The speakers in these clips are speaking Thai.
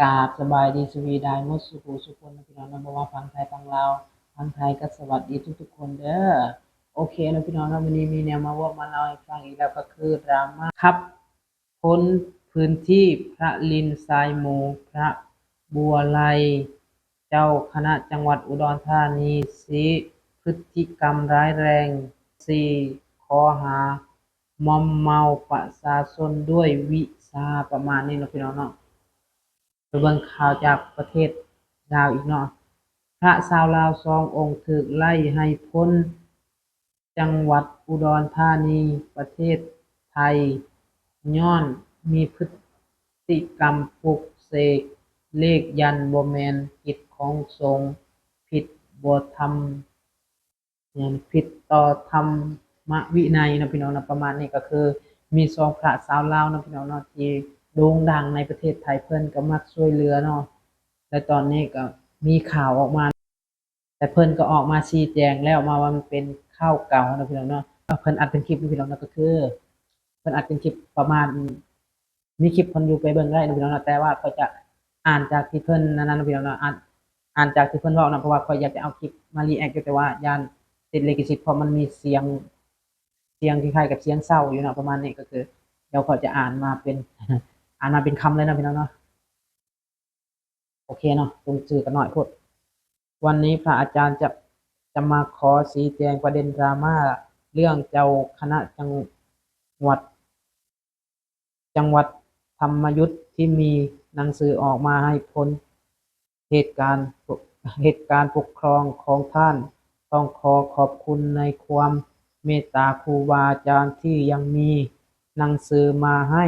กราบสบายดีสวีดายมดสุขุสุคนนะพี่น้องนะบ่ว่าฟังไทยฟังลาวฟังไทยก็สวัสดีทุกๆคนเด้อโอเคนะพี่น้องนะวันนี้มีแนวมาว่ามาเล่าให้ฟังอีกแล้วก็คือดราม่าครับพ้นพื้นที่พระลินทรายหมูพระบัวไลยเจ้าคณะจังหวัดอุดรธานีสีพฤติกรรมร้ายแรงสี่ข้อหามอมเมาประชาชนด้วยวิชาประมาณนี้นะพี่น้องเนาะ ไปเบิ่งข่าวจากประเทศลาวอีกเนาะพระชาวลาวสององค์ถูกไล่ให้พ้น จังหวัดอุดรธานีประเทศไทย ย้อนมีพฤติกรรมปลุกเสกเลขยันบ่แมนกิจของสงฆ์ผิดบ่ธรรมอย่างผิดต่อธรรมวินัยนะพี่น้องนะประมาณนี้ก็คือ มีสองพระชาวลาวนะพี่น้องเนาะที่ โด่งดังในประเทศไทยเพิ่นก็มักช่วยเหลือเนาะและตอนนี้ก็มีข่าวออกมา แต่เพิ่นก็ออกมาชี้แจงแล้วมาว่ามันเป็นข่าวเก่านะพี่น้องเนาะเพิ่นอัดเป็นคลิปเพี่น้องเนาะก็คือเพิ่นอัดเป็นคลิปประมาณ มีคลิปเพิ่นอยู่ไปเบิ่งได้เนะพี่น้องเนาะแต่ว่าเขาจะอ่านจากที่เพิ่นนั้นเนะพี่น้องเนาะอ่านอ่านจากที่เพิ่นเว้าเนาะเพราะว่าข้อยอยากจะเอาคลิปมารีแอคอยู่แต่ว่ายานติดลิขสิทธิ์เพราะมันมีเสียงเสียงคล้ายๆกับเสียงเศร้าอยู่เนาะประมาณนี้ก็คือเดี๋ยวขาจะอ่านมาเป็น อ่านมาเป็นคำเลยนะพี่น้องเนาะโอเคเนาะลงชื่อกันหน่อยพูดวันนี้พระอาจารย์จะจะมาขอชี้แจงประเด็นดราม่าเรื่องเจ้าคณะจังหวัด จังหวัดธรรมยุทธ์ที่มีหนังสือออกมาให้พ้นเหตุการณ์เหตุการณ์ปกครองของท่าน ต้องขอขอบคุณในความเมตตาครูบาอาจารย์ที่ยังมีหนังสือมาให้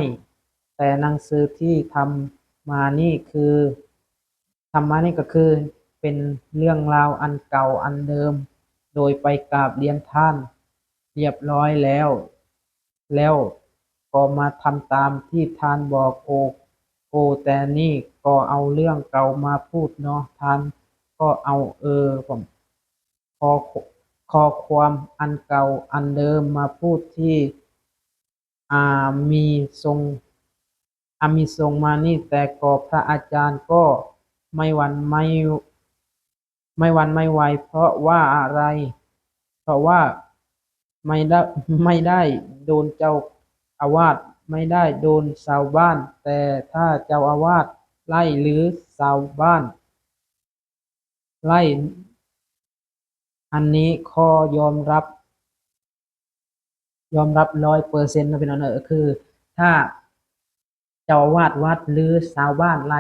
แต่หนังสือที่ทำมานี่คือทำมานี่ก็คือเป็นเรื่องราวอันเก่าอันเดิม โดยไปกราบเรียนท่าน เรียบร้อยแล้ว แล้วก็มาทำตามที่ท่านบอกโอโอแต่นี่ก็เอาเรื่องเก่ามาพูดเนาะท่านก็เอาเออผมขอขอความอันเก่าอันเดิมมาพูดที่ อ่ามีทรง อามีทรงมานี่แต่ก็พระอาจารย์ก็ไม่หวั่นไม่ ไม่หวันไม่ไหวเพราะว่าอะไร เพราะว่าไม่ได้ไม่ได้โดนเจ้าอาวาสไม่ได้โดนชาวบ้าน แต่ถ้าเจ้าอาวาสไล่หรือชาวบ้าน ไล่ อันนี้ข้อยอมรับ ยอมรับร้อยเปอร์เซ็นต์นะพี่น้องเนอคือ ถ้า เจ้าอาวาสวัดหรือชาวบ้านไล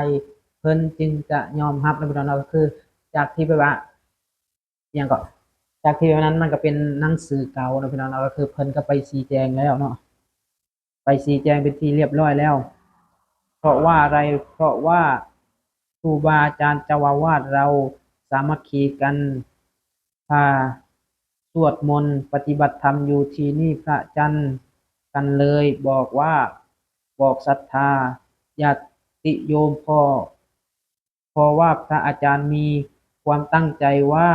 เพิ่นจึงจะยอมรับนะพี่น้องเนอะก็คือ จากที่แบบว่าอย่างก็จากที่แบบนั้นมันก็เป็นหนังสือเก่าเนาะพี่น้องเนาก็คือเพิ่นก็ไปชี้แจงแล้วเนาะไปชี้แจงเป็นที่เรียบร้อยแล้ว เพราะว่าอะไรเพราะว่าครูบาอาจารย์เจ้าอาวาสเราสามัคคีกันพาสวดมนต์ปฏิบัติธรรมอยู่ที่นี่พระจันทร์กันเลยบอกว่า บอกศรัทธาญาติโยมพอพราะว่าพระอาจารย์มีความตั้งใจว่า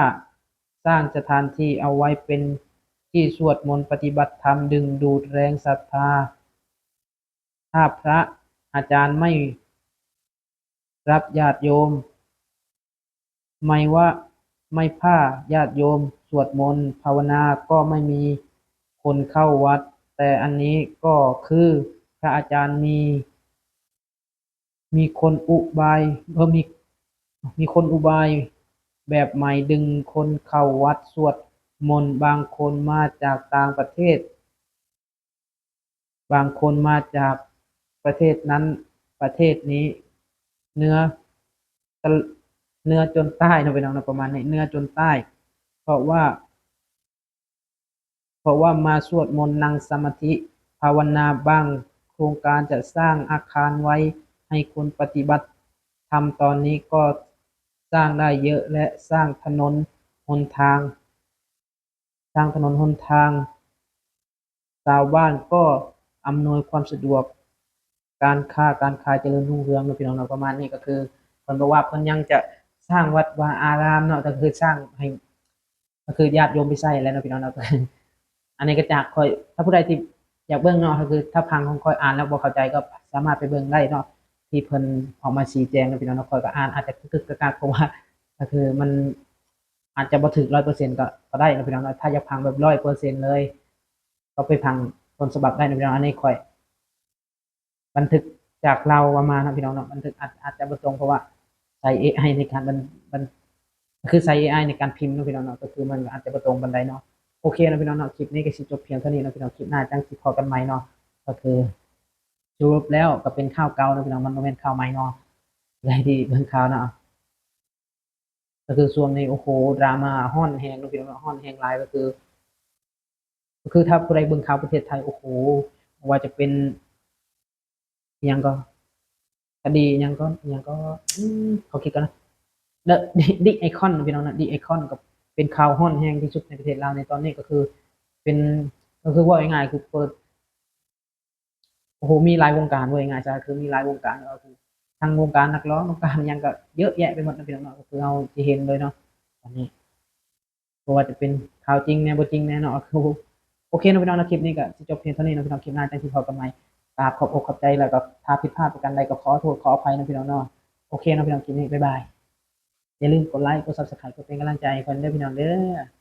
สร้างสถานที่เอาไว้เป็นที่สวดมนต์ปฏิบัติธรรมดึงดูดแรงศรัทธา ถ้าพระอาจารย์ไม่รับญาติโยม ไม่ว่าไม่ผ้าญาติโยม สวดมนต์ภาวนาก็ไม่มีคนเข้าวัด แต่อันนี้ก็คือ พระอาจารย์มีมีคนอุบายเออมีมีคนอุบาย แบบใหม่ดึงคนเข้าวัดสวดมนต์บางคนมาจากต่างประเทศ บางคนมาจากประเทศนั้นประเทศนี้ เนื้อเนื้อจนใต้เนาะพี่น้องเนาะประมาณนี้เนื้อจนใต้ เพราะว่า เพราะว่ามาสวดมนต์นั่งสมาธิภาวนาบ้าง ครงการจะสร้างอาคารไว้ให้คนปฏิบัติธรรมตอนนี้ก็สร้างได้เยอะและสร้างถนนหนทาง สร้างถนนหนทาง ชาวบ้านก็อำนวยความสะดวก การค้าการขายเจริญรุ่งเรืองเนาะพี่น้องเนาประมาณนี้ก็คือเพิ่นบอกว่าเพิ่นยังจะสร้างวัดวาอารามเนาะก็คือสร้างให้ก็คือญาติโยมไปใช้แล้วเนาะพี่น้องเนาอันนี้ก็จากคอยถ้าผู้ใดที่ อยากเบิ่งเนาะก็คือถ้าพังของคอยอ่านแล้วบ่เข้าใจก็สามารถไปเบิ่งได้เนาะที่เพิ่นออกมาชี้แจงนะพี่น้องเนาะคอยก็อ่านอาจจะกึกกกักเพราะว่าก็คือมันอาจจะบ่ถึงร้อยเปอร์เซ็นต์ก็ก็ได้นะพี่น้องเนะถ้าอยากพังแบบร้อยเปอร์เซ็นต์เลย ก็ไปพังต้นฉบับได้นะพี่น้องอันนี้ค่อย บันทึกจากเราประมาณนะพี่น้องเนาะบันทึกอาจอาจจะบ่ตรงเพราะว่าใช้ AI ในการบันบันคือใช้ AI ในการพิมพ์นะพี่น้องเนาะก็คือมันอาจจะบ่ตรงบันไดเนาะ โอเคนะพี่น้องเนาะคลิปนี้ก็สิจบเพียงเท่านี้นะพี่น้องคลิปหน้าจังสิพอกันใหม่เนาะก็คือสรุปแล้วก็เป็นข้าวเก่านะพี่น้องมันบ่แม่นข้าวใหม่เนาะเลยที่เบิ่งข่าวเนาะก็คือช่วนี้โอ้โหดราม่าฮ้อนแฮงเนาะพี่น้องเนาะฮ้อนแฮงลายก็คือ ก็คือถ้าผู้ใดเบิ่งข่าวประเทศไทยโอ้โหว่าจะเป็นยังก็คดียังก็ยังก็เขาคิดกันนะเดอะดิไอคอนพี่น้องนะดิไอคอนก็ เป็นข่าวฮ้อนแฮงที่สุดในประเทศลาในตอนนี้ก็คือ เป็นก็คือว่าง่ายๆคือเปิดโอ้โหมีหลายวงการเว่าง่ายๆจ้ะคือมีหลายวงการก็คือทางวงการนักร้องวงการยังก็เยอะแยะไปหมดนะพี่น้องเนาะก็คือเราจะเห็นเลยเนาะตอนนี้เพราะว่าจะเป็นข่าวจริงแน่บ่จริงแน่นาะคือโอเคนะพี่น้องนะคลิปนี้ก็สิจบเพียงเท่านี้นะพี่น้องคลิปหน้าจังสิพบกันใหมกราบขอบอกขอบใจแล้วก็ถ้าผิดพลาดประการใดก็ขอโทษขออภัยนะพี่น้องเนาะโอเคนะพี่น้องคลิปนี้บ๊ายบาย อย่าลืมกดไลค์ กดซับสไครต์กดเป็นกำลังใจคนเด้อพี่น้องเด้อ